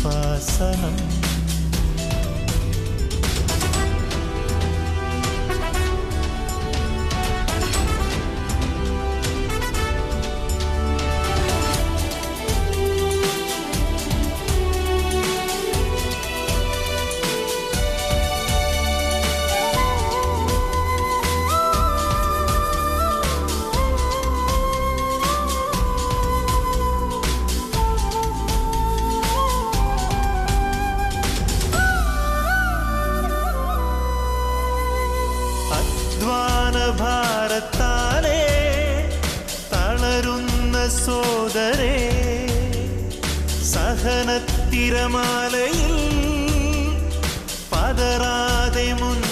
കൃപാസനം സഹനത്തിരമാലയിൽ പതറാതെ മുന്നേറിടാ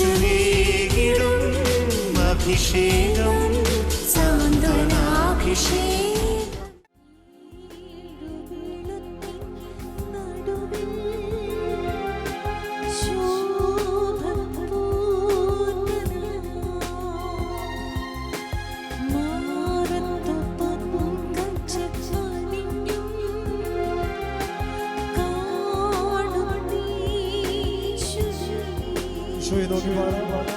是你。 주의 높이 바라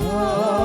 Oh.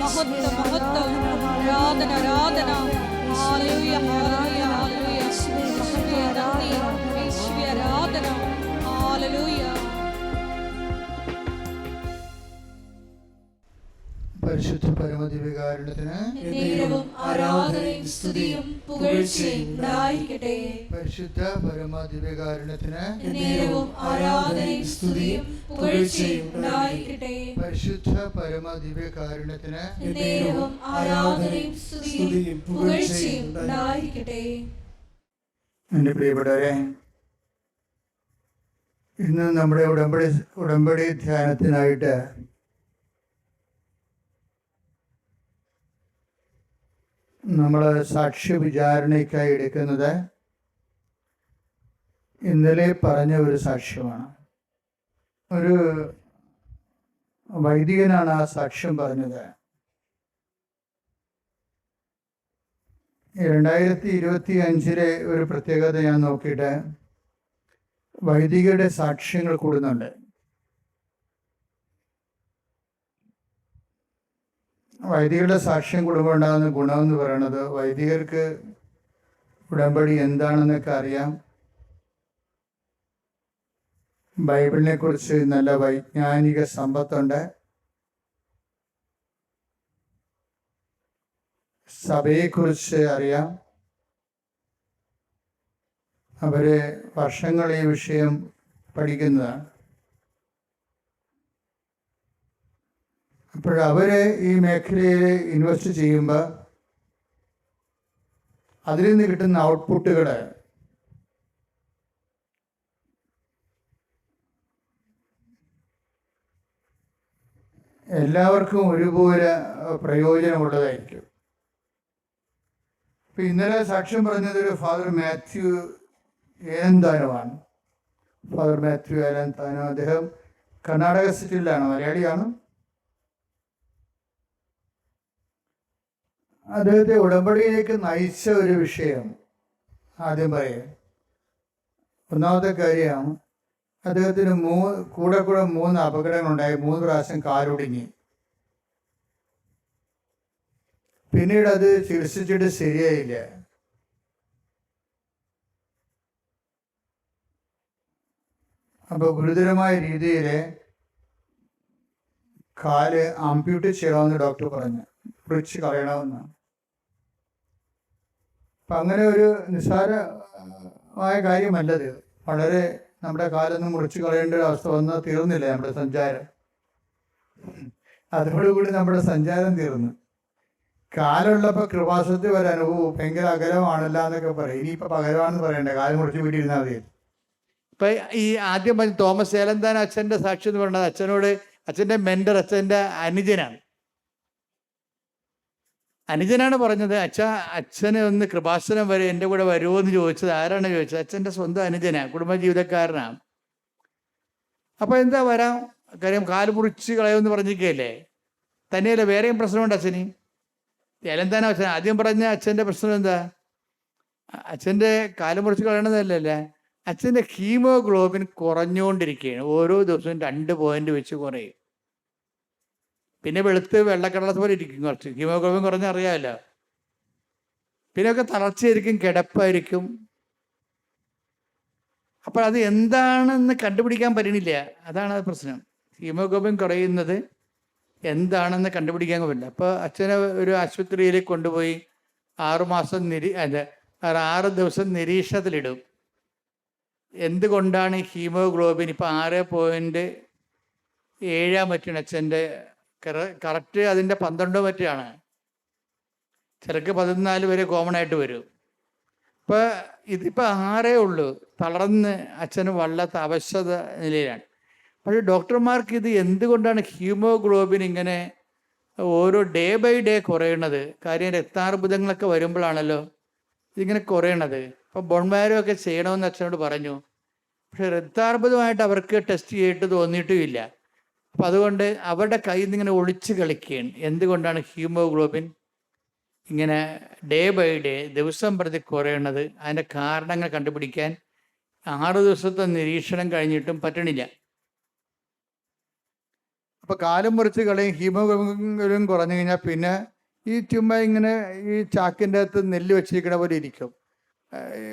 മഹത്വം മഹത്വ ആരാധന ആരാധന ഹല്ലേലൂയ, ഹല്ലേലൂയ, ഹല്ലേലൂയ. യേശുവേ, നന്ദി. യേശുവേ, ആരാധന ഹല്ലേലൂയ. പരിശുദ്ധ പരമദിവ്യകാരുണ്യത്തിന് നേരവും ആരാധനയും സ്തുതിയും പുകഴ്ചയും ഉണ്ടായിരിക്കട്ടെ. പരിശുദ്ധ പരമദിവ്യകാരുണ്യത്തിന് നേരവും ആരാധനയും സ്തുതിയും പുകഴ്ചയും ഉണ്ടായിരിക്കട്ടെ. പരിശുദ്ധ പരമദിവ്യകാരുണ്യത്തിന് ആരാധനയും സ്തുതിയും പുകഴ്ചയും ഉണ്ടായിരിക്കട്ടെ. എന്റെ പ്രിയപ്പെട്ടവരെ ഇന്ന് നമ്മുടെ ഉടമ്പടി ഉടമ്പടി ധ്യാനത്തിനായിട്ട് നമ്മൾ സാക്ഷ്യ വിചാരണയ്ക്കായി എടുക്കുന്നത് ഇന്നലെ പറഞ്ഞ ഒരു സാക്ഷ്യമാണ്. ഒരു വൈദികനാണ് ആ സാക്ഷ്യം പറഞ്ഞത്. രണ്ടായിരത്തി ഇരുപത്തി അഞ്ചിലെ ഒരു പ്രത്യേകത ഞാൻ നോക്കിയിട്ട് വൈദികരുടെ സാക്ഷ്യങ്ങൾ കൂടുന്നുണ്ട്. വൈദികരുടെ സാക്ഷ്യം കൂടുമ്പോൾ ഉണ്ടാകുന്ന ഗുണമെന്ന് പറയുന്നത് വൈദികർക്ക് ഉടമ്പടി എന്താണെന്നൊക്കെ അറിയാം. ബൈബിളിനെ കുറിച്ച് നല്ല വൈജ്ഞാനിക സമ്പത്തുണ്ട്. സഭയെക്കുറിച്ച് അറിയാം. അവർ വർഷങ്ങൾ ഈ വിഷയം പഠിക്കുന്നതാണ്. അപ്പോൾ അവർ ഈ മേഖലയിൽ ഇൻവെസ്റ്റ് ചെയ്യുമ്പോൾ അതിൽ നിന്ന് കിട്ടുന്ന ഔട്ട്പുട്ടുകൾ എല്ലാവർക്കും ഒരുപോലെ പ്രയോജനമുള്ളതായിരിക്കും. ഇപ്പം ഇന്നലെ സാക്ഷ്യം പറഞ്ഞത് ഒരു ഫാദർ മാത്യു ഏലന്താനമാണ് ഫാദർ മാത്യു ഏലന്താനം അദ്ദേഹം കർണാടക സിറ്റിയിലാണ് മലയാളിയാണ്. അദ്ദേഹത്തെ ഉടമ്പടിയിലേക്ക് നയിച്ച ഒരു വിഷയം ആദ്യം പറയാം. ഒന്നാമത്തെ കാര്യം അദ്ദേഹത്തിന് മൂ കൂടെ കൂടെ മൂന്ന് അപകടങ്ങളുണ്ടായി. മൂന്ന് പ്രാവശ്യം കാലൊടുങ്ങി. പിന്നീട് അത് ചികിത്സിച്ചിട്ട് ശരിയായില്ല. അപ്പൊ ഗുരുതരമായ രീതിയിൽ കാൽ ആംപ്യൂട്ട് ചെയ്യണമെന്ന് ഡോക്ടർ പറഞ്ഞു. പൊളിച്ച് കളയണമെന്ന്. അപ്പൊ അങ്ങനെ ഒരു നിസ്സാരമായ കാര്യമല്ലത് വളരെ നമ്മുടെ കാലൊന്നും മുറിച്ച് കളയേണ്ട ഒരു അവസ്ഥ വന്ന് തീർന്നില്ല നമ്മുടെ സഞ്ചാരം. അതോടുകൂടി നമ്മുടെ സഞ്ചാരം തീർന്നു. കാലുള്ളപ്പോൾ കൃപാസത്തിൽ വരാൻ ഓ ഭയങ്കര അകലമാണല്ല എന്നൊക്കെ പറയും. ഇനിയിപ്പോൾ പകരമാണെന്ന് പറയണ്ടേ? കാലം മുറിച്ച് വീട്ടിരുന്നാൽ മതി. ഇപ്പൊ ഈ ആദ്യം പറഞ്ഞ തോമസ് ഏലന്താൻ അച്ഛന്റെ സാക്ഷി എന്ന് പറയുന്നത് അച്ഛനോട് അച്ഛന്റെ മെന്റർ അച്ഛന്റെ അനുജനാണ്. അനുജനാണ് പറഞ്ഞത് അച്ഛ അച്ഛനെ ഒന്ന് കൃപാസനം വരെ എന്റെ കൂടെ വരുമോ എന്ന് ചോദിച്ചത് ആരാണ് ചോദിച്ചത്? അച്ഛന്റെ സ്വന്തം കുടുംബ ജീവിതക്കാരനാണ് അപ്പൊ എന്താ വരാം? കാര്യം കാൽ മുറിച്ച് കളയുമെന്ന് പറഞ്ഞിരിക്കുകയല്ലേ? തന്നെയല്ല വേറെയും പ്രശ്നമുണ്ട് അച്ഛന്? ഏലന്താന അച്ഛൻ? ആദ്യം പറഞ്ഞ അച്ഛന്റെ പ്രശ്നം എന്താ? അച്ഛന്റെ കാൽ മുറിച്ച് കളയണതല്ലല്ലേ? അച്ഛന്റെ ഹീമോഗ്ലോബിൻ കുറഞ്ഞുകൊണ്ടിരിക്കുകയാണ്. ഓരോ ദിവസവും രണ്ട് പോയിന്റ് വെച്ച് കുറയും. പിന്നെ വെളുത്ത് വെള്ളക്കടലത്ത് പോലെ ഇരിക്കും കുറച്ച്. ഹീമോഗ്ലോബിൻ കുറഞ്ഞ അറിയാമല്ല. പിന്നെയൊക്കെ തളർച്ചയായിരിക്കും കിടപ്പായിരിക്കും. അപ്പോൾ അത് എന്താണെന്ന് കണ്ടുപിടിക്കാൻ പറ്റണില്ല. അതാണ് അത് പ്രശ്നം. ഹീമോഗ്ലോബിൻ കുറയുന്നത് എന്താണെന്ന് കണ്ടുപിടിക്കാൻ പറ്റില്ല. അപ്പോൾ അച്ഛനെ ഒരു ആശുപത്രിയിൽ കൊണ്ടുപോയി ആറുമാസം നിരീ അല്ല ആറ് ദിവസം നിരീക്ഷണത്തിലിടും. എന്തുകൊണ്ടാണ് ഹീമോഗ്ലോബിൻ ഇപ്പോൾ ആറ് പോയിന്റ് ഏഴാം അച്ഛന്റെ കറക്റ്റ് അതിന്റെ പന്ത്രണ്ടോ മറ്റാണ് ചിലക്ക് പതിനാല് വരെ കോമൺ ആയിട്ട് വരും. ഇപ്പോൾ ഇതിപ്പോൾ ആറേ ഉള്ളൂ. തളർന്ന് അച്ഛന് വല്ലാത്ത അവശത നിലയിലാണ്. പക്ഷേ ഡോക്ടർമാർക്ക് ഇത് എന്തുകൊണ്ടാണ് ഹീമോഗ്ലോബിൻ ഇങ്ങനെ ഓരോ ഡേ ബൈ ഡേ കുറയണത്? കാര്യം രക്താർബുദങ്ങളൊക്കെ വരുമ്പോഴാണല്ലോ ഇതിങ്ങനെ കുറയണത്. അപ്പോൾ ബോൺമാരൊക്കെ ചെയ്യണമെന്ന് അച്ഛനോട് പറഞ്ഞു. പക്ഷെ രക്താർബുദമായിട്ട് അവർക്ക് ടെസ്റ്റ് ചെയ്തിട്ട് തോന്നിയിട്ടുമില്ല അപ്പം അതുകൊണ്ട് അവരുടെ കയ്യിൽ നിന്ന് ഇങ്ങനെ ഒളിച്ച് കളിക്കുകയാണ്. എന്തുകൊണ്ടാണ് ഹീമോഗ്ലോബിൻ ഇങ്ങനെ ഡേ ബൈ ഡേ ദിവസം പ്രതി കുറയണത് അതിന്റെ കാരണങ്ങൾ കണ്ടുപിടിക്കാൻ ആറ് ദിവസത്തെ നിരീക്ഷണം കഴിഞ്ഞിട്ടും പറ്റണില്ല. അപ്പൊ കാലം മുറിച്ച് കളയും ഹീമോഗ്ലോബിനും കുറഞ്ഞു കഴിഞ്ഞാൽ പിന്നെ ഈ ചുമ്മാ ഇങ്ങനെ ഈ ചാക്കിന്റെ അകത്ത് നെല്ല് വെച്ചിരിക്കണ പോലെ ഇരിക്കും.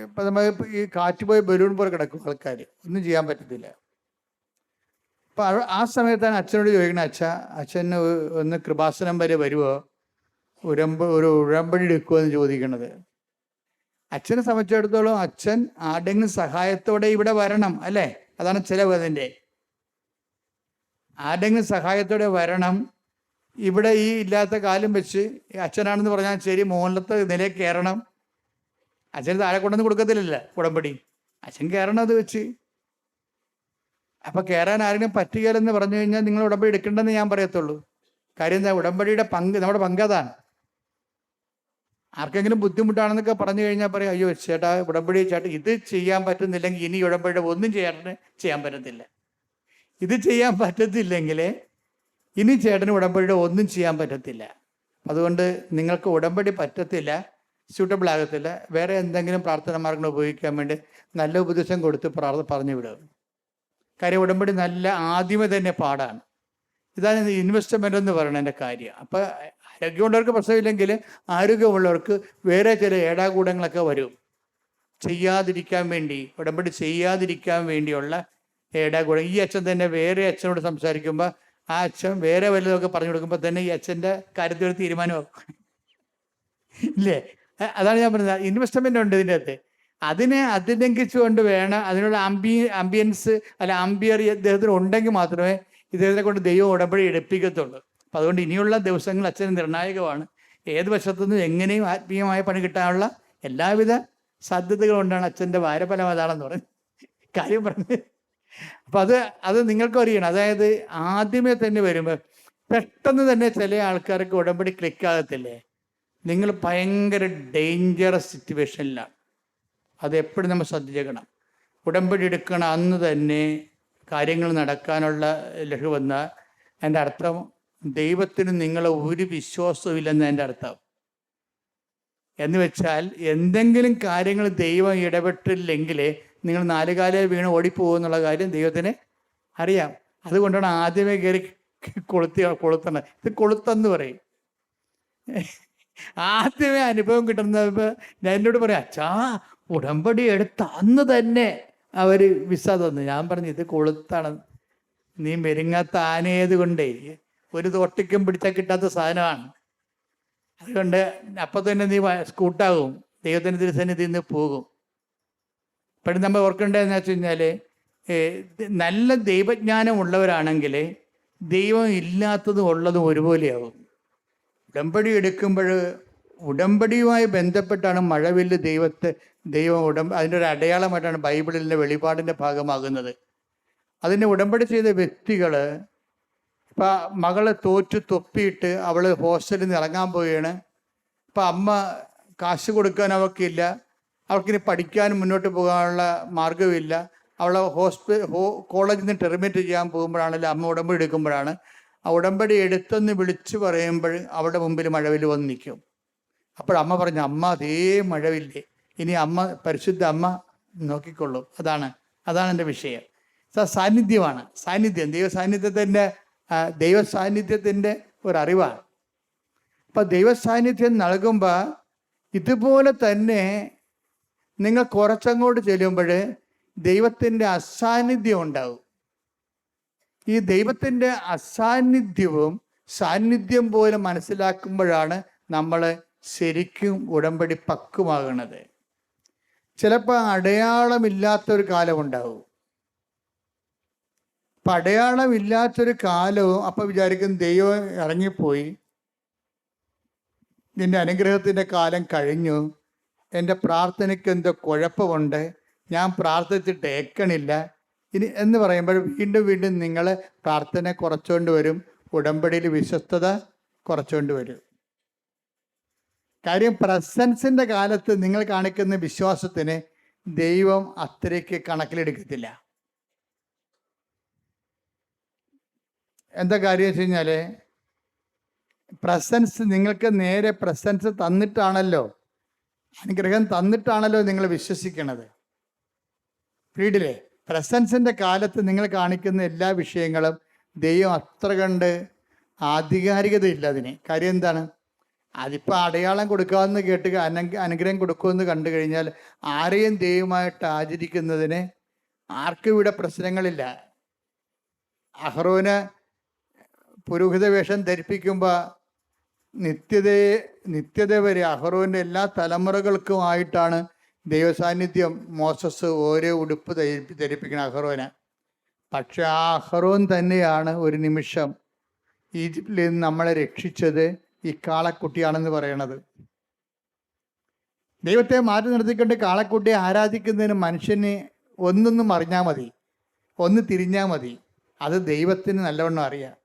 ഇപ്പൊ നമ്മൾ ഈ കാറ്റ് പോയി ബലൂൺ പോലെ കിടക്കും ആൾക്കാർ ഒന്നും ചെയ്യാൻ പറ്റത്തില്ല. അപ്പം ആ- സമയത്താണ് അച്ഛനോട് ചോദിക്കുന്നത് അച്ഛ അച്ഛന് ഒന്ന് കൃപാസനം വരെ വരുമോ ഉരമ്പ് ഒരു ഉഴമ്പടി എടുക്കുമോ എന്ന് ചോദിക്കണത്. അച്ഛനെ സംബന്ധിച്ചിടത്തോളം അച്ഛൻ ആരുടെങ്കിലും സഹായത്തോടെ ഇവിടെ വരണം അല്ലേ? അതാണ് ചിലവ് അതിന്റെ ആരുടെങ്കിലും സഹായത്തോടെ വരണം. ഇവിടെ ഈ ഇല്ലാത്ത കാലം വെച്ച് അച്ഛനാണെന്ന് പറഞ്ഞാൽ ശരി മോഹനത്തെ നിലയിൽ കയറണം. അച്ഛന് താഴെ കൊണ്ടൊന്നും കൊടുക്കത്തില്ലല്ലോ ഉടമ്പടി. അച്ഛൻ കയറണം അത് വെച്ച്. അപ്പൊ കയറാൻ ആരെങ്കിലും പറ്റുകയില്ലെന്ന് പറഞ്ഞു കഴിഞ്ഞാൽ നിങ്ങൾ ഉടമ്പടി എടുക്കണ്ടെന്ന് ഞാൻ പറയത്തുള്ളൂ. കാര്യം എന്താ ഉടമ്പടിയുടെ പങ്ക് നമ്മുടെ പങ്ക് അതാണ്. ആർക്കെങ്കിലും ബുദ്ധിമുട്ടാണെന്നൊക്കെ പറഞ്ഞു കഴിഞ്ഞാൽ പറയും അയ്യോ ചേട്ടാ ഉടമ്പടി ചേട്ടാ ഇത് ചെയ്യാൻ പറ്റുന്നില്ലെങ്കിൽ ഇനി ഉടമ്പടിയുടെ ഒന്നും ചേട്ടന് ചെയ്യാൻ പറ്റത്തില്ല. ഇത് ചെയ്യാൻ പറ്റത്തില്ലെങ്കിൽ ഇനി ചേട്ടന് ഉടമ്പടിയുടെ ഒന്നും ചെയ്യാൻ പറ്റത്തില്ല. അതുകൊണ്ട് നിങ്ങൾക്ക് ഉടമ്പടി പറ്റത്തില്ല സ്യൂട്ടബിൾ ആകത്തില്ല. വേറെ എന്തെങ്കിലും പ്രാർത്ഥന മാർഗങ്ങൾ ഉപയോഗിക്കാൻ വേണ്ടി നല്ല ഉപദേശം കൊടുത്ത് പ്രാർത്ഥന പറഞ്ഞു വിടുക. കാര്യം ഉടമ്പടി നല്ല ആദ്യമേ തന്നെ പാടാണ്. ഇതാണ് ഇൻവെസ്റ്റ്മെന്റ് എന്ന് പറയുന്നതിന്റെ കാര്യം. അപ്പോൾ ആരോഗ്യമുള്ളവർക്ക് പ്രശ്നമില്ലെങ്കിൽ ആരോഗ്യമുള്ളവർക്ക് വേറെ ചില ഏടാകൂടങ്ങളൊക്കെ വരും. ചെയ്യാതിരിക്കാൻ വേണ്ടി ഉടമ്പടി ചെയ്യാതിരിക്കാൻ വേണ്ടിയുള്ള ഏടാകൂടം ഈ അച്ഛൻ തന്നെ വേറെ അച്ഛനോട് സംസാരിക്കുമ്പോൾ ആ അച്ഛൻ വേറെ വല്ലതൊക്കെ പറഞ്ഞു കൊടുക്കുമ്പോൾ തന്നെ ഈ അച്ഛന്റെ കാര്യത്തിൽ തീരുമാനമാക്കും ഇല്ലേ? അതാണ് ഞാൻ പറഞ്ഞത്. ഇൻവെസ്റ്റ്മെന്റ് ഉണ്ട് ഇതിന്റെ അകത്ത്. അതിനെ അതിലംഘിച്ചുകൊണ്ട് വേണം അതിനുള്ള ആംബി ആംബിയൻസ് അല്ല ആംബിയർ ഇദ്ദേഹത്തിന് ഉണ്ടെങ്കിൽ മാത്രമേ ഇദ്ദേഹത്തിനെ കൊണ്ട് ദൈവം ഉടമ്പടി എടുപ്പിക്കത്തുള്ളൂ. അപ്പം അതുകൊണ്ട് ഇനിയുള്ള ദിവസങ്ങൾ അച്ഛന് നിർണായകമാണ്. ഏത് വശത്തുനിന്നും എങ്ങനെയും ആത്മീയമായ പണി കിട്ടാനുള്ള എല്ലാവിധ സാധ്യതകളുണ്ടാണ് അച്ഛന്റെ വാരഫലം അതാണെന്ന് പറഞ്ഞ് കാര്യം പറഞ്ഞ്. അപ്പം അത് അത് നിങ്ങൾക്കും അറിയണം. അതായത് ആദ്യമേ തന്നെ വരുമ്പോൾ പെട്ടെന്ന് തന്നെ ചില ആൾക്കാർക്ക് ഉടമ്പടി ക്ലിക്കാകത്തില്ലേ നിങ്ങൾ ഭയങ്കര ഡേഞ്ചറസ് സിറ്റുവേഷനിലാണ് അത് എപ്പോഴും നമ്മൾ ശ്രദ്ധിച്ചേക്കണം. ഉടമ്പടി എടുക്കണ അന്ന് തന്നെ കാര്യങ്ങൾ നടക്കാനുള്ള ലഹു വന്നാൽ എന്റെ അർത്ഥം ദൈവത്തിന് നിങ്ങളെ ഒരു വിശ്വാസവും ഇല്ലെന്ന് എന്റെ അർത്ഥം. എന്ന് വെച്ചാൽ എന്തെങ്കിലും കാര്യങ്ങൾ ദൈവം ഇടപെട്ടില്ലെങ്കിൽ നിങ്ങൾ നാലുകാലേ വീണ് ഓടിപ്പോകുന്നുള്ള കാര്യം ദൈവത്തിന് അറിയാം. അതുകൊണ്ടാണ് ആദ്യമേ കയറി കൊളുത്തി കൊളുത്തണത് ഇത് കൊളുത്തെന്ന് പറയും. ആദ്യമേ അനുഭവം കിട്ടുന്ന എന്നോട് പറയാം അച്ഛാ ഉടമ്പടി എടുത്ത അന്ന് തന്നെ അവർ വിസ തന്നു. ഞാൻ പറഞ്ഞു ഇത് കൊളുത്താണ്. നീ മെരുങ്ങാത്ത ആനയത് കൊണ്ടേ ഒരു തൊട്ടിക്കും പിടിച്ചാൽ കിട്ടാത്ത സാധനമാണ്. അതുകൊണ്ട് അപ്പം തന്നെ നീ സ്കൂട്ടാകും. ദൈവത്തിന്റെ തിരുസന്നിധിയിൽ നിന്ന് പോകും. ഇപ്പോഴും നമ്മൾ ഓർക്കേണ്ടതെന്ന് വെച്ച് കഴിഞ്ഞാൽ നല്ല ദൈവജ്ഞാനം ഉള്ളവരാണെങ്കിൽ ദൈവം ഇല്ലാത്തതും ഉള്ളതും ഒരുപോലെയാകും. ഉടമ്പടി എടുക്കുമ്പോൾ ഉടമ്പടിയുമായി ബന്ധപ്പെട്ടാണ് മഴവില്ല് ദൈവത്തെ ദൈവം ഉടമ്പ അതിന്റെ ഒരു അടയാളമായിട്ടാണ് ബൈബിളിലെ വെളിപാടിന്റെ ഭാഗമാകുന്നത്. അതിന് ഉടമ്പടി ചെയ്ത വ്യക്തികൾ ഇപ്പം മകളെ തോറ്റു തൊപ്പിയിട്ട് അവൾ ഹോസ്റ്റലിൽ നിന്ന് ഇറങ്ങാൻ പോവുകയാണ്. ഇപ്പം അമ്മ കാശ് കൊടുക്കാൻ അവൾക്കില്ല. അവൾക്കിനി പഠിക്കാൻ മുന്നോട്ട് പോകാനുള്ള മാർഗമില്ല അവളെ ഹോസ്പി ഹോ കോളേജിൽ നിന്ന് ടെർമിനേറ്റ് ചെയ്യാൻ പോകുമ്പോഴാണല്ലോ അമ്മ ഉടമ്പടി എടുക്കുമ്പോഴാണ്. ആ ഉടമ്പടി എടുത്തെന്ന് വിളിച്ചു പറയുമ്പോൾ അവളുടെ മുമ്പിൽ മഴവിൽ വന്ന് നിൽക്കും. അപ്പോൾ അമ്മ പറഞ്ഞു അമ്മ അതേ മഴവില്ലേ. ഇനി അമ്മ പരിശുദ്ധ അമ്മ നോക്കിക്കൊള്ളും. അതാണ് അതാണ് എന്റെ വിഷയം. സാന്നിധ്യമാണ്. സാന്നിധ്യം ദൈവ സാന്നിധ്യത്തിന്റെ ദൈവ സാന്നിധ്യത്തിന്റെ ഒരറിവാണ്. അപ്പം ദൈവ സാന്നിധ്യം നൽകുമ്പോൾ ഇതുപോലെ തന്നെ നിങ്ങൾ കുറച്ചങ്ങോട്ട് ചെല്ലുമ്പോൾ ദൈവത്തിന്റെ അസാന്നിധ്യം ഉണ്ടാവും. ഈ ദൈവത്തിന്റെ അസാന്നിധ്യവും സാന്നിധ്യം പോലെ മനസ്സിലാക്കുമ്പോഴാണ് നമ്മൾ ശരിക്കും ഉടമ്പടി പക്കുമാകണത് ചിലപ്പോൾ അടയാളമില്ലാത്തൊരു കാലമുണ്ടാവും. അപ്പം അടയാളമില്ലാത്തൊരു കാലവും അപ്പം വിചാരിക്കും ദൈവം ഇറങ്ങിപ്പോയി. നിന്റെ അനുഗ്രഹത്തിന്റെ കാലം കഴിഞ്ഞു. എന്റെ പ്രാർത്ഥനയ്ക്ക് എന്തോ കുഴപ്പമുണ്ട്. ഞാൻ പ്രാർത്ഥിച്ചിട്ട് ഏക്കണില്ല ഇനി എന്ന് പറയുമ്പോൾ വീണ്ടും വീണ്ടും നിങ്ങൾ പ്രാർത്ഥന കുറച്ചുകൊണ്ട് വരും. ഉടമ്പടിയിൽ വിശ്വസ്തത കുറച്ചുകൊണ്ട് വരും. കാര്യം പ്രസൻസിന്റെ കാലത്ത് നിങ്ങൾ കാണിക്കുന്ന വിശ്വാസത്തിന് ദൈവം അത്രയ്ക്ക് കണക്കിലെടുക്കത്തില്ല. എന്താ കാര്യം വെച്ച് കഴിഞ്ഞാൽ പ്രസൻസ് നിങ്ങൾക്ക് നേരെ പ്രസൻസ് തന്നിട്ടാണല്ലോ അനുഗ്രഹം തന്നിട്ടാണല്ലോ നിങ്ങൾ വിശ്വസിക്കണത്. വീടിലെ പ്രസൻസിന്റെ കാലത്ത് നിങ്ങൾ കാണിക്കുന്ന എല്ലാ വിഷയങ്ങളും ദൈവം അത്ര കണ്ട് ആധികാരികതയില്ല അതിന്. കാര്യം എന്താണ്? അതിപ്പോൾ അടയാളം കൊടുക്കാമെന്ന് കേട്ട് അനു- അനുഗ്രഹം കൊടുക്കുമെന്ന് കണ്ടു കഴിഞ്ഞാൽ ആരെയും ദൈവമായിട്ട് ആചരിക്കുന്നതിന് ആർക്കും ഇവിടെ പ്രശ്നങ്ങളില്ല. അഹ്റോന് പുരോഹിത വേഷം ധരിപ്പിക്കുമ്പോൾ നിത്യതയെ നിത്യത വരെ അഹ്റോന്റെ എല്ലാ തലമുറകൾക്കുമായിട്ടാണ് ദൈവസാന്നിധ്യം മോസസ് ഓരോ ഉടുപ്പ് ധരിപ്പി ധരിപ്പിക്കണം അഹ്റോന് പക്ഷെ ആ അഹ്റോൻ തന്നെയാണ് ഒരു നിമിഷം ഈജിപ്തിൽ നിന്ന് നമ്മളെ രക്ഷിച്ചത്. ഈ കാളക്കുട്ടിയാണെന്ന് പറയണത്. ദൈവത്തെ മാറ്റി നിർത്തിക്കൊണ്ട് കാളക്കുട്ടിയെ ആരാധിക്കുന്നതിന് മനുഷ്യന് ഒന്നൊന്നും അറിഞ്ഞാൽ മതി. ഒന്ന് തിരിഞ്ഞാൽ മതി. അത് ദൈവത്തിന് നല്ലവണ്ണം അറിയാം.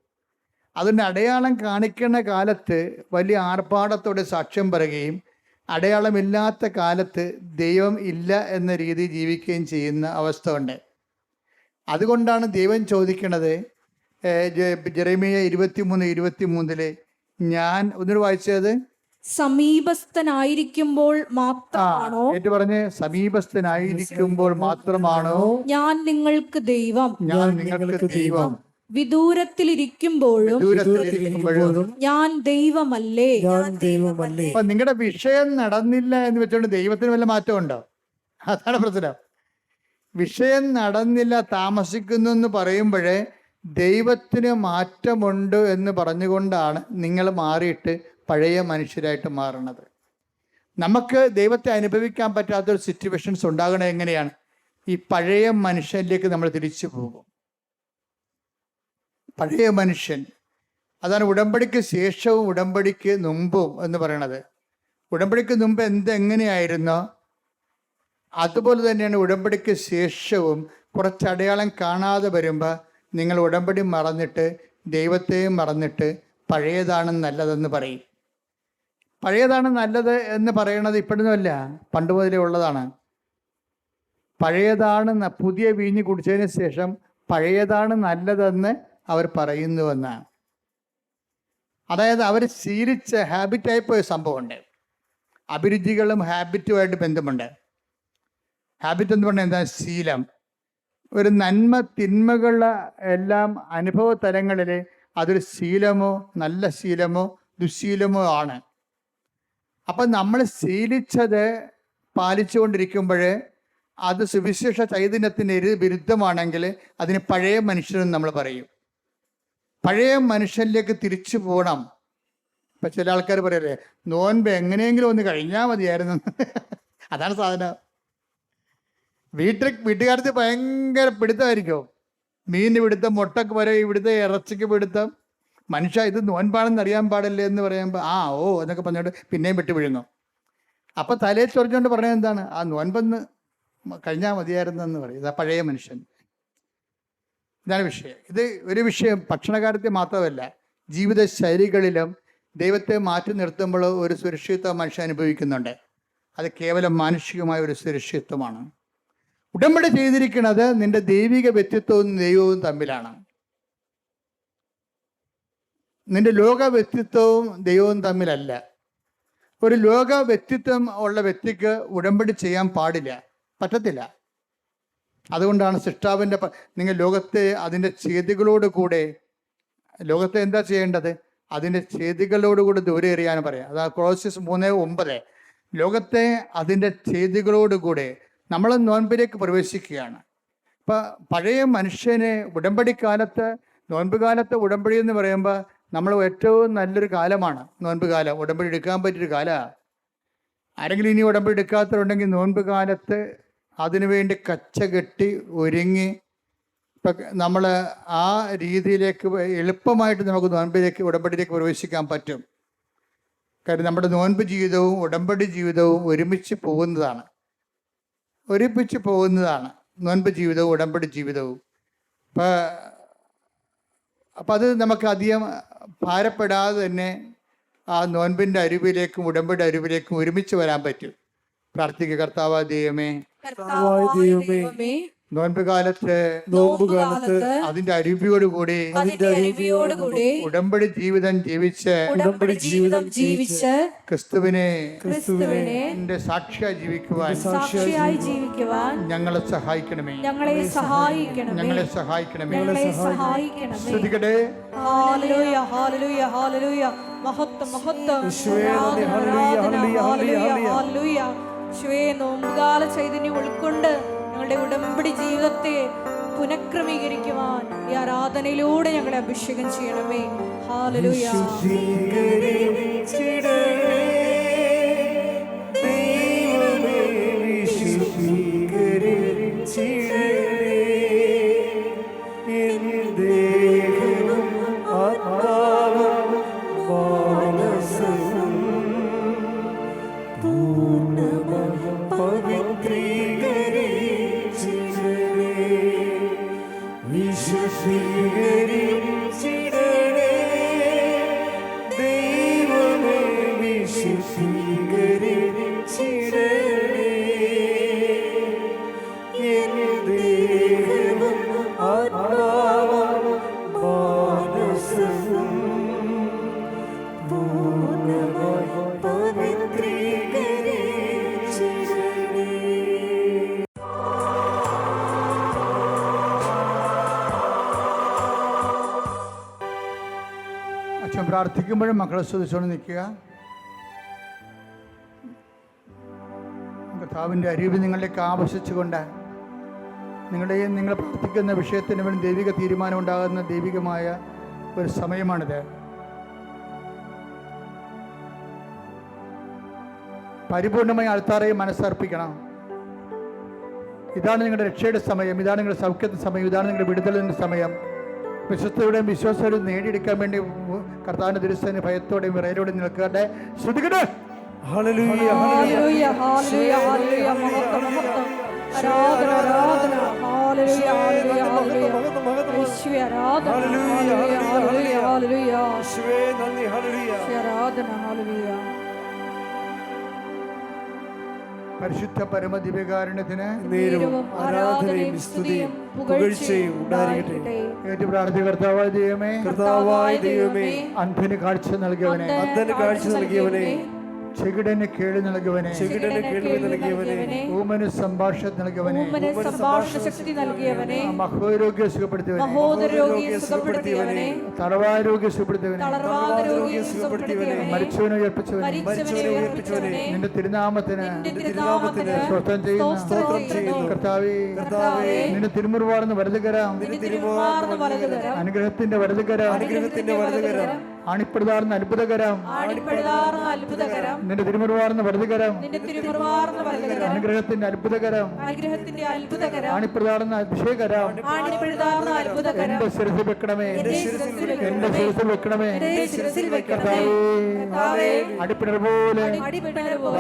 അതിന്റെ അടയാളം കാണിക്കുന്ന കാലത്ത് വലിയ ആർഭാടത്തോടെ സാക്ഷ്യം പറയുകയും അടയാളമില്ലാത്ത കാലത്ത് ദൈവം ഇല്ല എന്ന രീതി ജീവിക്കുകയും ചെയ്യുന്ന അവസ്ഥ ഉണ്ട്. അതുകൊണ്ടാണ് ദൈവം ചോദിക്കുന്നത് ജെറമിയ ഇരുപത്തി മൂന്ന് ഇരുപത്തി മൂന്നിൽ ഞാൻ ഒന്നിട്ട് വായിച്ചത്? സമീപസ്ഥനായിരിക്കുമ്പോൾ മാത്രമാണോ? ഏറ്റു പറഞ്ഞ് സമീപസ്ഥനായിരിക്കുമ്പോൾ മാത്രമാണോ? ഞാൻ നിങ്ങൾക്ക് ദൈവം. ഞാൻ നിങ്ങൾക്ക് ദൈവം. വിദൂരത്തിലിരിക്കുമ്പോഴും ദൂരത്തിലിരിക്കുമ്പോഴും ഞാൻ ദൈവമല്ലേ? ഞാൻ ദൈവമല്ലേ? അപ്പൊ നിങ്ങളുടെ വിഷയം നടന്നില്ല എന്ന് വെച്ചോണ്ട് ദൈവത്തിന് വല്ല മാറ്റം ഉണ്ടോ അതാണ് പ്രശ്നം. വിഷയം നടന്നില്ല താമസിക്കുന്നു എന്ന് പറയുമ്പോഴേ ദൈവത്തിന് മാറ്റമുണ്ട് എന്ന് പറഞ്ഞുകൊണ്ടാണ് നിങ്ങൾ മാറിയിട്ട് പഴയ മനുഷ്യരായിട്ട് മാറണത്. നമുക്ക് ദൈവത്തെ അനുഭവിക്കാൻ പറ്റാത്തൊരു സിറ്റുവേഷൻസ് ഉണ്ടാകണത് എങ്ങനെയാണ്? ഈ പഴയ മനുഷ്യനിലേക്ക് നമ്മൾ തിരിച്ചു പോകും. പഴയ മനുഷ്യൻ അതാണ് ഉടമ്പടിക്ക് ശേഷവും ഉടമ്പടിക്ക് മുമ്പും എന്ന് പറയണത്. ഉടമ്പടിക്ക് മുമ്പ് എന്തെങ്ങനെയായിരുന്നു അതുപോലെ തന്നെയാണ് ഉടമ്പടിക്ക് ശേഷവും കുറച്ച് അടയാളം കാണാതെ വരുമ്പോൾ നിങ്ങൾ ഉടമ്പടി മറന്നിട്ട് ദൈവത്തെയും മറന്നിട്ട് പഴയതാണ് നല്ലതെന്ന് പറയും. പഴയതാണ് നല്ലത് എന്ന് പറയണത് ഇപ്പോഴൊന്നുമല്ല പണ്ട് മുതലേ ഉള്ളതാണ്. പഴയതാണ് പുതിയ വീഞ്ഞ് കുടിച്ചതിന് ശേഷം പഴയതാണ് നല്ലതെന്ന് അവർ പറയുന്നുവെന്നാണ്. അതായത് അവർ ശീലിച്ച ഹാബിറ്റായി പോയ സംഭവമുണ്ട്. അഭിരുചികളും ഹാബിറ്റുമായിട്ട് ബന്ധമുണ്ട്. ഹാബിറ്റ് എന്ന് പറഞ്ഞാൽ എന്താ ശീലം. ഒരു നന്മ തിന്മകൾ എല്ലാം അനുഭവ തലങ്ങളിൽ അതൊരു ശീലമോ നല്ല ശീലമോ ദുശീലമോ ആണ്. അപ്പം നമ്മൾ ശീലിച്ചത് പാലിച്ചുകൊണ്ടിരിക്കുമ്പോൾ അത് സുവിശേഷ ചൈതന്യത്തിന് വിരുദ്ധമാണെങ്കിൽ അതിന് പഴയ മനുഷ്യരെന്ന് നമ്മൾ പറയും. പഴയ മനുഷ്യനിലേക്ക് തിരിച്ചു പോകണം ഇപ്പം ചില ആൾക്കാർ പറയല്ലേ നോൻപ് എങ്ങനെയെങ്കിലും ഒന്ന് കഴിഞ്ഞാൽ മതിയായിരുന്നു. അതാണ് സാധനം. വീട്ടിൽ വീട്ടുകാർക്ക് ഭയങ്കര പിടുത്തമായിരിക്കും. മീനിന് പിടുത്തം മുട്ടക്ക് വരെ ഇവിടുത്തെ ഇറച്ചിക്ക് പിടുത്തം. മനുഷ്യ ഇത് നോൻപാണെന്ന് അറിയാൻ പാടില്ലേ എന്ന് പറയുമ്പോൾ ആ ഓ എന്നൊക്കെ പറഞ്ഞുകൊണ്ട് പിന്നെയും വിട്ടു വിഴുങ്ങും അപ്പം തലയിൽ ചൊറിഞ്ഞുകൊണ്ട് പറഞ്ഞത് എന്താണ്? ആ നോൻപെന്ന് കഴിഞ്ഞാൽ മതിയായിരുന്നെന്ന് പറയും. ഇതാ പഴയ മനുഷ്യൻ. ഇതാണ് വിഷയം. ഇത് ഒരു വിഷയം ഭക്ഷണകാര്യത്തിൽ മാത്രമല്ല ജീവിത ശൈലികളിലും ദൈവത്തെ മാറ്റി നിർത്തുമ്പോൾ ഒരു സുരക്ഷിതത്വം മനുഷ്യൻ അനുഭവിക്കുന്നുണ്ട്. അത് കേവലം മാനുഷികമായ ഒരു സുരക്ഷിതത്വമാണ്. ഉടമ്പടി ചെയ്തിരിക്കുന്നത് നിന്റെ ദൈവിക വ്യക്തിത്വവും ദൈവവും തമ്മിലാണ്. നിന്റെ ലോക വ്യക്തിത്വവും ദൈവവും തമ്മിലല്ല. ഒരു ലോക വ്യക്തിത്വം ഉള്ള വ്യക്തിക്ക് ഉടമ്പടി ചെയ്യാൻ പാടില്ല. പറ്റത്തില്ല. അതുകൊണ്ടാണ് സൃഷ്ടാവിന്റെ നിങ്ങൾ ലോകത്തെ അതിന്റെ ചെയ്തികളോട് കൂടെ ലോകത്തെ എന്താ ചെയ്യേണ്ടത്? അതിന്റെ ചെയ്തികളോടുകൂടി ദൂരെ എറിയാൻ പറയാം. അതാ ക്രോസിസ് മൂന്ന് ഒമ്പത്. ലോകത്തെ അതിന്റെ ചെയ്തികളോടുകൂടെ നമ്മൾ നോൻപിലേക്ക് പ്രവേശിക്കുകയാണ്. ഇപ്പം പഴയ മനുഷ്യനെ ഉടമ്പടി കാലത്ത് നോൻപ് കാലത്ത് ഉടമ്പടി എന്ന് പറയുമ്പോൾ നമ്മൾ ഏറ്റവും നല്ലൊരു കാലമാണ് നോൻപ് കാലം ഉടമ്പടി എടുക്കാൻ പറ്റിയൊരു കാലമാണ് ആരെങ്കിലും ഇനി ഉടമ്പടി എടുക്കാത്തവരുണ്ടെങ്കിൽ നോൻപ് കാലത്ത് അതിനുവേണ്ടി കച്ച കെട്ടി ഒരുങ്ങി ഇപ്പം നമ്മൾ ആ രീതിയിലേക്ക് എളുപ്പമായിട്ട് നമുക്ക് നോൻപിലേക്ക് ഉടമ്പടിയിലേക്ക് പ്രവേശിക്കാൻ പറ്റും. കാര്യം നമ്മുടെ നോൻപ് ജീവിതവും ഉടമ്പടി ജീവിതവും ഒരുമിച്ച് പോകുന്നതാണ്. ഒരുമിച്ച് പോകുന്നതാണ്. നോൻപ് ജീവിതവും ഉടമ്പടി ജീവിതവും. അപ്പോൾ അപ്പം അത് നമുക്ക് അധികം ഭാരപ്പെടാതെ തന്നെ ആ നോൻപിന്റെ അരുവിലേക്കും ഉടമ്പടി അരുവിലേക്കും ഒരുമിച്ച് വരാൻ പറ്റും. പ്രാർത്ഥിക്കുക കർത്താവ് ദൈവമേ. ദൈവമേ, ദൈവമേ നോൻപ് കാലത്ത് നോമ്പുകാലത്ത് അതിന്റെ അരുവിയോടുകൂടി അതിന്റെ അരുവിയോടുകൂടി ഉടമ്പടി ജീവിതം ജീവിച്ച് ഉടമ്പടി ജീവിതം ജീവിച്ച് ക്രിസ്തുവിനെ ക്രിസ്തുവിനെ സാക്ഷിയായി ജീവിക്കുവാൻ സാക്ഷിയായി ജീവിക്കുവാൻ ഞങ്ങളെ സഹായിക്കണമേ. ഞങ്ങളെ സഹായിക്കണം ഞങ്ങളെ സഹായിക്കണമേ. ഞങ്ങളെ സഹായിക്കണം ശ്രദ്ധിക്കട്ടെ? Hallelujah hallelujah hallelujah. മഹത്വം മഹത്വം. Hallelujah, hallelujah, hallelujah, hallelujah. Hallelujah. നോമ്പുകാല ചൈതന്യം ഉൾക്കൊണ്ട് ഞങ്ങളുടെ ഉടമ്പടി ജീവിതത്തെ പുനഃക്രമീകരിക്കുവാൻ ഈ ആരാധനയിലൂടെ ഞങ്ങളെ അഭിഷേകം ചെയ്യണമേ. ഹാലലുയ പ്രാർത്ഥിക്കുമ്പോഴും മക്കളെ ശ്രദ്ധിച്ചുകൊണ്ട് നിൽക്കുക. കർത്താവിന്റെ അരിവ് നിങ്ങളിലേക്ക് ആവശ്യിച്ചുകൊണ്ട് നിങ്ങളുടെയും നിങ്ങൾ പ്രാർത്ഥിക്കുന്ന വിഷയത്തിന് വേണ്ടി ദൈവിക തീരുമാനം ഉണ്ടാകുന്ന ദൈവികമായ ഒരു സമയമാണിത്. പരിപൂർണമായി അൾത്താറയും മനസ്സർപ്പിക്കണം. ഇതാണ് നിങ്ങളുടെ രക്ഷയുടെ സമയം ഇതാണ് നിങ്ങളുടെ സൗഖ്യത്തിന്റെ സമയം ഇതാണ് നിങ്ങളുടെ വിടുതലിന്റെ സമയം. വിശ്വസ്തയുടെയും വിശ്വാസത്തോടെയും നേടിയെടുക്കാൻ വേണ്ടി കർത്താവിന്റെ ദുരുസ്ഥന് ഭയത്തോടെയും വിറയലോടെയും നിൽക്കട്ടെ. ശ്രദ്ധിക്കട്ടെ? ആരാധന. പരിശുദ്ധ പരമദിവ്യകാരുണ്യത്തിന് നേരവും ആരാധനയും സ്തുതിയും പുകഴ്ചയും ഉണ്ടായിരിക്കട്ടെ. ഏറ്റു പ്രാർത്ഥി കർത്താവായ ദൈവമേ കർത്താവായ ദൈവമേ അന്ധന് കാഴ്ച നൽകിയവനെ അന്ധന് കാഴ്ച നൽകിയവനെ ചെകിടന് കേളി നൽകിയവനെ ചെകിടന് കേൾവി നൽകിയവനെ. ഊമന് സംഭാഷണം നൽകിയവനെ ഊമന് സംഭാഷണ ശക്തി നൽകിയവനെ. മഹോരോഗ്യ സുഖപ്പെടുത്തിയവനെ. മഹോദരോഗ്യ രോഗിയെ സുഖപ്പെടുത്തിയവനെ. തളവാരോഗ്യം സുഖപ്പെടുത്തിയവനെ. തളർവാദ സുഖപ്പെടുത്തിയവനെ. മരിച്ചവനെ ഉയർപ്പിച്ചവനെ. മരിച്ചവനെ ഉയർപ്പിച്ചവനെ. നിന്റെ തിരുനാമത്തിന് നിന്റെ തിരുനാമത്തിന് സ്തോത്രം ചെയ്യുന്നു. സ്തോത്രം ചെയ്യുന്നു. കർത്താവേ കർത്താവേ, നിന്റെ തിരുമുറുവാർന്ന് വലതുകരം നിന്റെ തിരുമാർന്ന വലതുകരം അനുഗ്രഹത്തിന്റെ വലതുകരം അനുഗ്രഹത്തിന്റെ വലതുകരം ആണിപ്പെടുതാർന്ന അത്ഭുതകരം. അത്ഭുതകരം. നിന്റെ തിരുമുറുവാർന്ന് വലുതുകരം നിന്റെ തിരുമുറുവാർന്ന വലതുകരം അനുഗ്രഹത്തിന്റെ അത്ഭുതകരം. അനുഗ്രഹത്തിന്റെ അത്ഭുതകരം. ആണിപ്പെടുതാർന്ന അഭിഷേകരം. അത്ഭുതകരം. എന്റെ ശിരസിൽ വെക്കണമേ. എന്റെ ശിരസിൽ വെക്കണമേ. അടിപ്പിണർ പോലെ.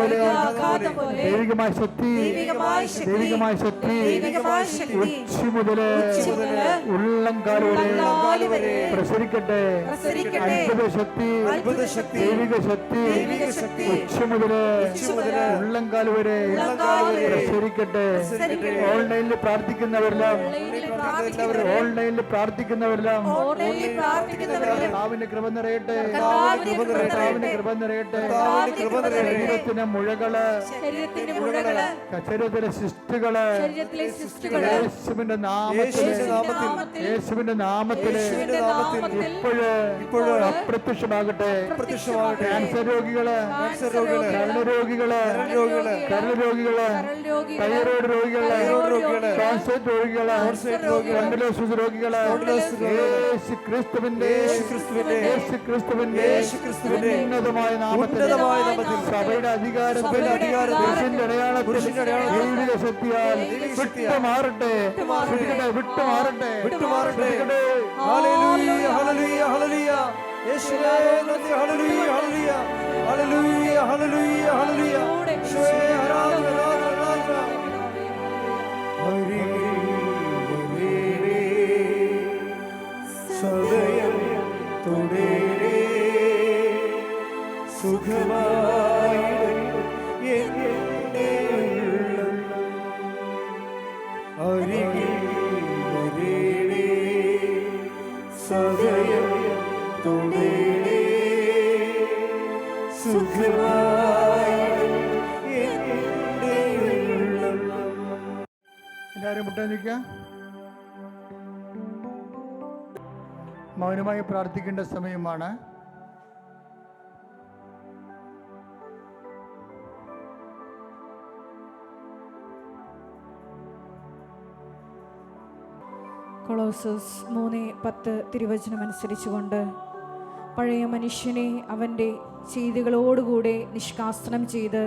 വൈകാഘാതം ആഘാതം പോലെ. ദൈവികമായ ശക്തി. ദൈവികമായ ശക്തി. ഉച്ച മുതൽ മുതൽ ഉള്ളം കാലുവരെ പ്രസരിക്കട്ടെ. പ്രസരിക്കട്ടെ. അത്ഭുത ശക്തി ദൈവിക ശക്തി ദൈവിക ശക്തി. വരെ പ്രസരിക്കട്ടെ. ഓൺലൈനിൽ പ്രാർത്ഥിക്കുന്നവരെല്ലാം ഓൺലൈനിൽ പ്രാർത്ഥിക്കുന്നവരെ. ഓൺലൈനിൽ പ്രാർത്ഥിക്കുന്നവരെല്ലാം കർത്താവിന്റെ കൃപ നിറയട്ടെ. കർത്താവിന്റെ കൃപ നിറയട്ടെ. ശരീരത്തിന് മുഴകൾ ശരീരത്തിലെ സിസ്റ്റുകൾ യേശുവിന്റെ നാമത്തിൽ. യേശുവിന്റെ നാമത്തിൽ. ഇപ്പോഴ് ഇപ്പോഴ് അപ്രത്യക്ഷമാകട്ടെ. പ്രത്യക്ഷമാകട്ടെ ക്യാൻസർ രോഗികൾ ക്യാൻസർ രോഗികൾ കരൾ രോഗികൾ രോഗികൾ കരൾ രോഗികൾ തൈറോയ്ഡ് രോഗികൾ തൈറോയ്ഡ് രോഗികൾ ക്യാൻസർ രോഗികൾ രോഗികൾ സ്പോണ്ടിലോസിസ് രോഗികൾ യേശു ക്രിസ്തുവിന്റെ ക്രിസ്തുവിന്റെ യേശു ക്രിസ്തുവിന്റെ യേശു ക്രിസ്തുവിന്റെ ഉന്നതമായ നാമത്തിൽ ഉന്നതമായ നാമത്തിൽ സഭയുടെ അധികാരം സഭയുടെ അധികാരത്തിൽ പുരുഷന്റെ അടയാളത്തിൽ ദൈവിക ശക്തിയാൽ വിട്ടു മാറട്ടെ ശ്രദ്ധിക്കട്ടെ, വിട്ടു മാറട്ടെ വിട്ടുമാറട്ടെ. Hallelujah hallelujah. ഹല്ലേലൂയ യേശുവേ നന്ദി hallelujah hallelujah hallelujah hallelujah hallelujah യേശുവേ ആരാധന ആരാധന മുട്ടേ മൗനമായി പ്രാർത്ഥിക്കേണ്ട സമയമാണ്. കൊളോസസ് മൂന്ന് പത്ത് തിരുവചനം അനുസരിച്ചുകൊണ്ട് പഴയ മനുഷ്യനെ അവന്റെ ചെയ്തികളോടുകൂടെ നിഷ്കാസനം ചെയ്ത്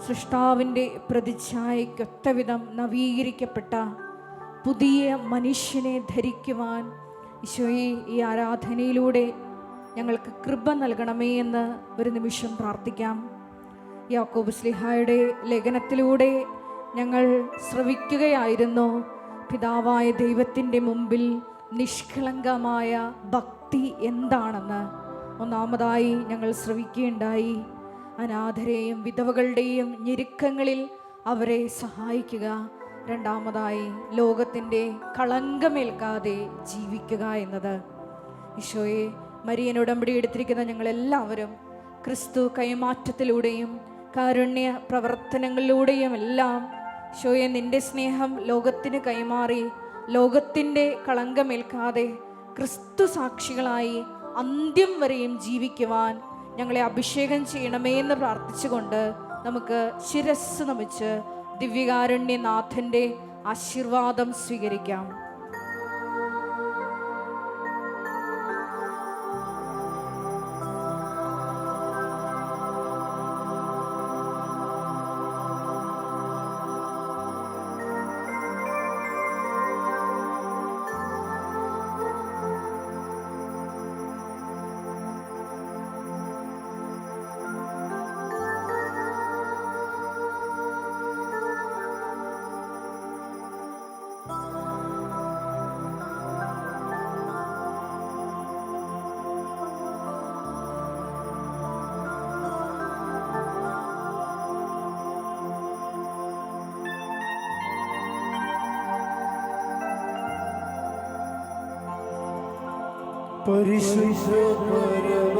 സൃഷ്ടാവിന്റെ പ്രതിച്ഛായയ്ക്കൊത്തവിധം നവീകരിക്കപ്പെട്ട പുതിയ മനുഷ്യനെ ധരിക്കുവാൻ ഈശോയെ ഈ ആരാധനയിലൂടെ ഞങ്ങൾക്ക് കൃപ നൽകണമേ എന്ന് ഒരു നിമിഷം പ്രാർത്ഥിക്കാം. യാക്കോബ് സ്ലിഹായുടെ ലേഖനത്തിലൂടെ ഞങ്ങൾ ശ്രവിക്കുകയായിരുന്നു. പിതാവായ ദൈവത്തിന്റെ മുമ്പിൽ നിഷ്കളങ്കമായ ഭക്തി എന്താണെന്ന്. ഒന്നാമതായി ഞങ്ങൾ ശ്രവിക്കുകയുണ്ടായി. അനാഥരെയും വിധവകളുടെയും ഞെരുക്കങ്ങളിൽ അവരെ സഹായിക്കുക. രണ്ടാമതായി ലോകത്തിന്റെ കളങ്കമേൽക്കാതെ ജീവിക്കുക എന്നത്. ഈശോയെ മരിയൻ ഉടമ്പടി എടുത്തിരിക്കുന്ന ഞങ്ങളെല്ലാവരും ക്രിസ്തു കൈമാറ്റത്തിലൂടെയും കാരുണ്യ പ്രവർത്തനങ്ങളിലൂടെയും എല്ലാം ഈശോയെ നിന്റെ സ്നേഹം ലോകത്തിന് കൈമാറി ലോകത്തിന്റെ കളങ്കമേൽക്കാതെ ക്രിസ്തു സാക്ഷികളായി അന്ത്യം വരെയും ജീവിക്കുവാൻ ഞങ്ങളെ അഭിഷേകം ചെയ്യണമേ എന്ന് പ്രാർത്ഥിച്ചുകൊണ്ട് നമുക്ക് ശിരസ് നമിച്ച് ദിവ്യകാരുണ്യനാഥന്റെ ആശീർവാദം സ്വീകരിക്കാം. പരിശുദ്ധ പരമ